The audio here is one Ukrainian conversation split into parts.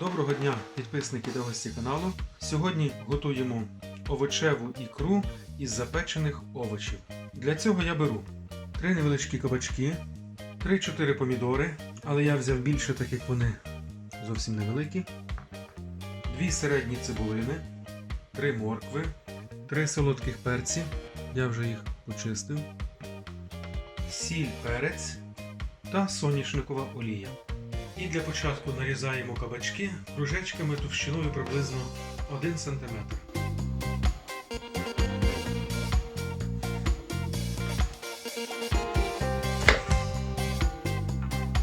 Доброго дня, підписники та гості каналу. Сьогодні готуємо овочеву ікру із запечених овочів. Для цього я беру 3 невеличкі кабачки, 3-4 помідори, але я взяв більше, так як вони зовсім невеликі, 2 середні цибулини, 3 моркви, 3 солодких перці, я вже їх почистив, сіль, перець та соняшникова олія. І для початку нарізаємо кабачки кружечками товщиною приблизно 1 см.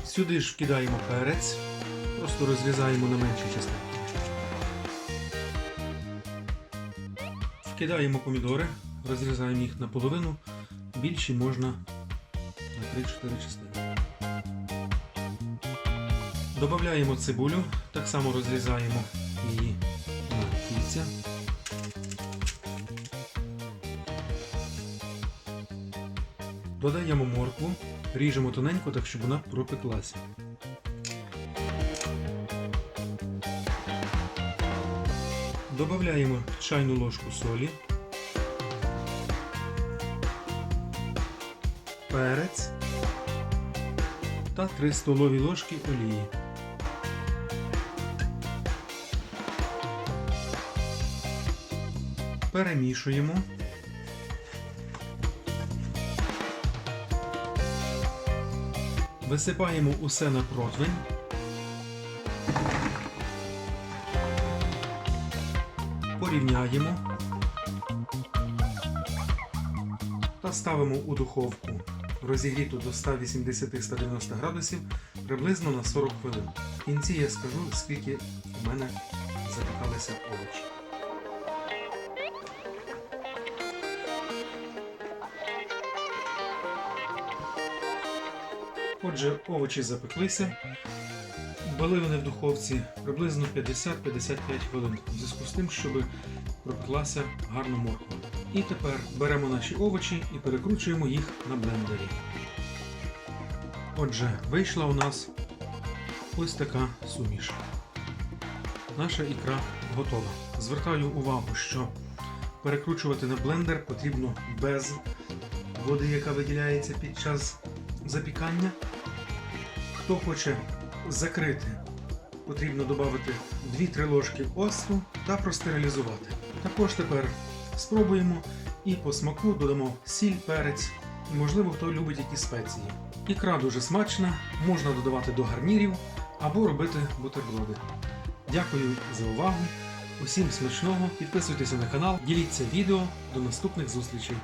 Сюди ж вкидаємо перець, просто розрізаємо на менші частини. Вкидаємо помідори, розрізаємо їх наполовину, більші можна на 3-4 частини. Додаємо цибулю, так само розрізаємо її на кільця. Додаємо моркву, ріжемо тоненько, так щоб вона пропеклася. Додаємо чайну ложку солі, перець та 3 столові ложки олії. Перемішуємо. Висипаємо усе на противень. Порівняємо та ставимо у духовку розігріту до 180-190 градусів приблизно на 40 хвилин. В кінці я скажу, скільки у мене запікалися овочі. Отже, овочі запеклися. Були вони в духовці приблизно 50-55 хвилин, в зв'язку з тим, щоб пропеклася гарно морква. І тепер беремо наші овочі і перекручуємо їх на блендері. Отже, вийшла у нас ось така суміш. Наша ікра готова. Звертаю увагу, що перекручувати на блендер потрібно без води, яка виділяється під час запікання. Хто хоче закрити, потрібно додати 2-3 ложки оцту та простерилізувати. Також тепер спробуємо і по смаку додамо сіль, перець і, можливо, хто любить якісь спеції. Ікра дуже смачна, можна додавати до гарнірів або робити бутерброди. Дякую за увагу. Усім смачного, підписуйтеся на канал, діліться відео. До наступних зустрічей.